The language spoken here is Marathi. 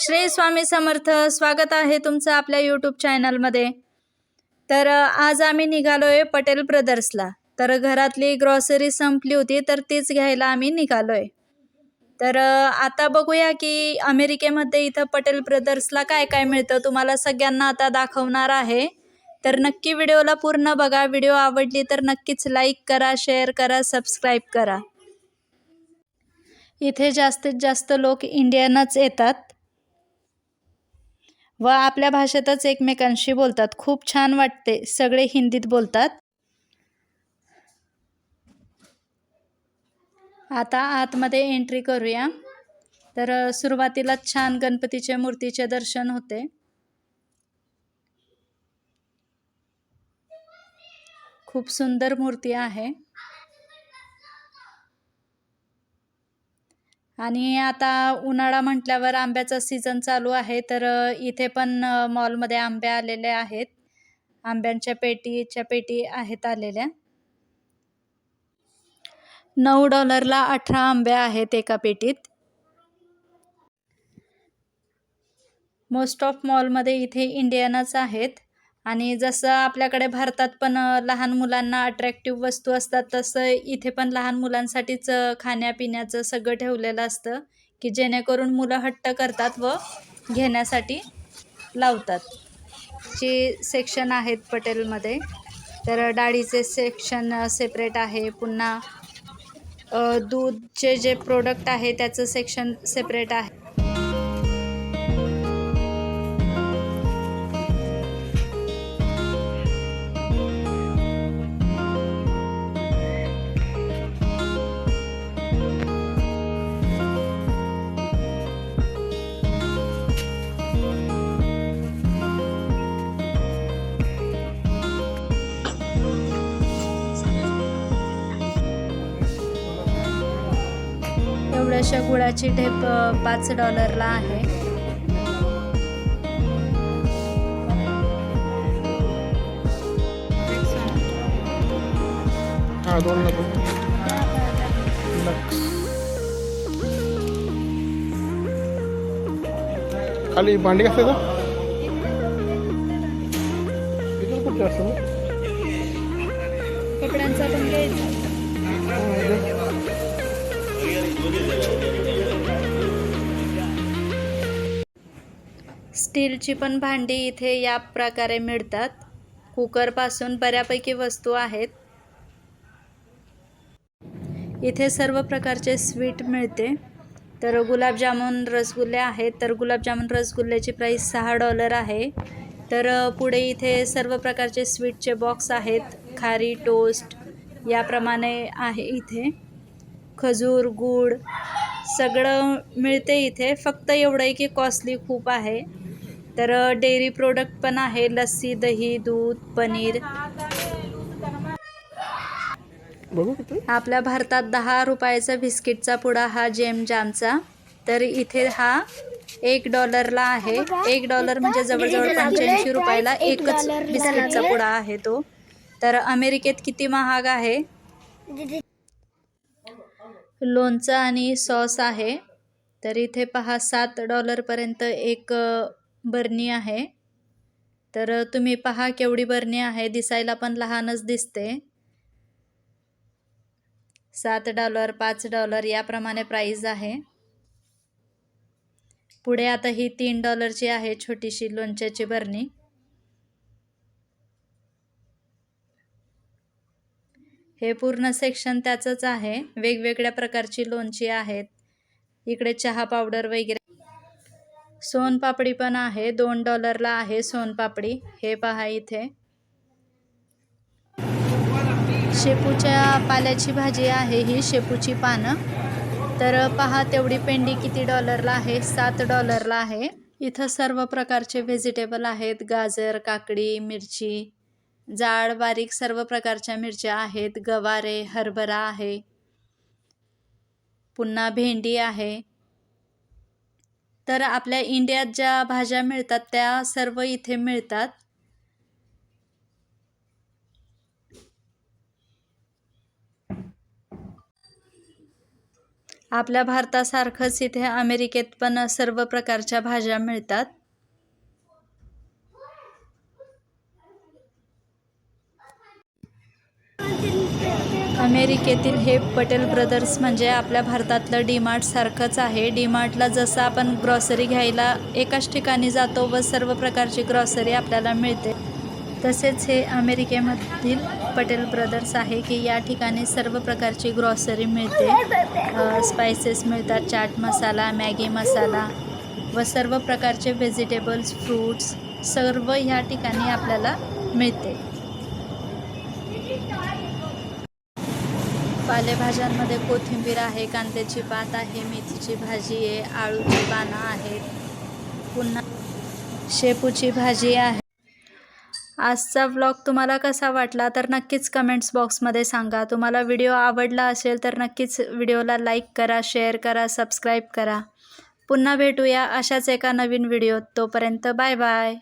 श्री स्वामी समर्थ स्वागत आहे तुमचं आपल्या यूट्यूब चॅनलमध्ये तर आज आम्ही निघालो आहे पटेल ब्रदर्सला. तर घरातली ग्रॉसरी संपली होती तर तीच घ्यायला आम्ही निघालो आहे तर आता बघूया की अमेरिकेमध्ये इथं पटेल ब्रदर्सला काय काय मिळतं तुम्हाला सगळ्यांना आता दाखवणार आहे. तर नक्की व्हिडिओला पूर्ण बघा व्हिडिओ आवडली तर नक्कीच लाईक करा शेअर करा सबस्क्राईब करा. इथे जास्तीत जास्त लोक इंडियनच येतात. व आपल्या भाषेतच एकमेकांशी बोलतात. खूप छान वाटते. सगळे हिंदीत बोलतात. आता आतमध्ये एंट्री करूया. तर सुरुवातीला सुरुवातीलाच छान गणपतीच्या मूर्तीचे दर्शन होते. खूप सुंदर मूर्ती आहे. आणि आता उन्हाळा म्हटल्यावर आंब्याचा सीझन चालू आहे तर इथे पण मॉलमध्ये आंबे आलेले आहेत. आंब्यांच्या पेटीच्या पेटी आहेत आलेल्या. नऊ डॉलरला अठरा आंबे आहेत एका पेटीत. मोस्ट ऑफ मॉलमध्ये इथे इंडियनच आहेत. आणि जसं आपल्याकडे भारतात पण लहान मुलांना अट्रॅक्टिव्ह वस्तू असतात तसं इथे पण लहान मुलांसाठीच खाण्यापिण्याचं सगळं ठेवलेलं असतं की जेणेकरून मुलं हट्ट करतात व घेण्यासाठी लावतात. जे सेक्शन आहेत पटेलमध्ये तर डाळीचे सेक्शन सेपरेट आहे पुन्हा दूधचे जे प्रोडक्ट आहे त्याचं सेक्शन सेपरेट आहे. एवढ्याशा गुळाची ढेप पाच डॉलरला आहे. हा खाली भांडी असते का? कपड्यांचा पण घ्यायचा. स्टीलची पण भांडी इथे या प्रकारे मिळतात. कुकरपासून बऱ्यापैकी वस्तू आहेत. इथे सर्व प्रकारचे स्वीट मिळते. तर गुलाबजामुन रसगुल्ले आहेत. तर गुलाबजामुन रसगुल्ल्याची प्राईस सहा डॉलर आहे. तर पुढे इथे सर्व प्रकारचे स्वीटचे बॉक्स आहेत. खारी टोस्ट याप्रमाणे आहे इथे. खजूर गूळ सगळं मिळते इथे. फक्त एवढं आहे की कॉस्टली खूप आहे. तर डेअरी प्रोडक्ट पण आहे लस्सी दही दूध पनीर. आपल्या भारतात दहा रुपयाचा बिस्किटचा पुडा हा जेम जामचा. तर इथे हा एक डॉलरला आहे. एक डॉलर म्हणजे जवळजवळ पंच्याऐंशी रुपयाला एकच बिस्किटचा पुडा आहे तो. तर अमेरिकेत किती महाग आहे? लोणचं आणि सॉस आहे. तर इथे पहा सात डॉलरपर्यंत एक बरणी आहे. तर तुम्ही पहा केवढी बरणी आहे. दिसायला पण लहानच दिसते. सात डॉलर पाच डॉलर याप्रमाणे प्राईज आहे. पुढे आता ही तीन डॉलरची आहे छोटीशी लोणच्याची बरणी. हे पूर्ण सेक्शन त्याचंच आहे. वेगवेगळ्या प्रकारची लोणची आहेत. इकडे चहा पावडर वगैरे सोनपापडी पण आहे दोन डॉलरला आहे सोनपापडी. हे पहा इथे. शेपूच्या पाल्याची भाजी आहे ही शेपूची पानं. तर पहा तेवढी पेंडी किती डॉलरला आहे सात डॉलरला आहे. इथं सर्व प्रकारचे व्हेजिटेबल आहेत गाजर काकडी मिरची जाड बारीक सर्व प्रकारच्या मिरच्या आहेत गवारे हरभरा आहे. पुन्हा भेंडी आहे. तर आपल्या इंडियात ज्या भाज्या मिळतात त्या सर्व इथे मिळतात. आपल्या भारतासारखंच इथे अमेरिकेत पण सर्व प्रकारच्या भाज्या मिळतात. अमेरिकेतील हे पटेल ब्रदर्स म्हणजे आपल्या भारतातलं डीमार्टसारखंच आहे. डीमार्टला जसं आपण ग्रॉसरी घ्यायला एकाच ठिकाणी जातो व सर्व प्रकारची ग्रॉसरी आपल्याला मिळते. तसेच हे अमेरिकेमधील पटेल ब्रदर्स आहे की या ठिकाणी सर्व प्रकारची ग्रॉसरी मिळते. स्पायसेस मिळतात चाट मसाला मॅगी मसाला व सर्व प्रकारचे व्हेजिटेबल्स फ्रूट्स सर्व ह्या ठिकाणी आपल्याला मिळते. पालेभाज्यांमध्ये कोथिंबीर आहे कांद्याची पात आहे मेथीची भाजी आहे आळूची पानं आहेत पुन्हा शेपूची भाजी आहे. आजचा व्लॉग तुम्हाला कसा वाटला तर नक्कीच कमेंट्स बॉक्समध्ये सांगा. तुम्हाला व्हिडिओ आवडला असेल तर नक्कीच व्हिडिओला लाईक करा शेअर करा सबस्क्राईब करा. पुन्हा भेटूया अशाच एका नवीन व्हिडिओत तोपर्यंत बाय बाय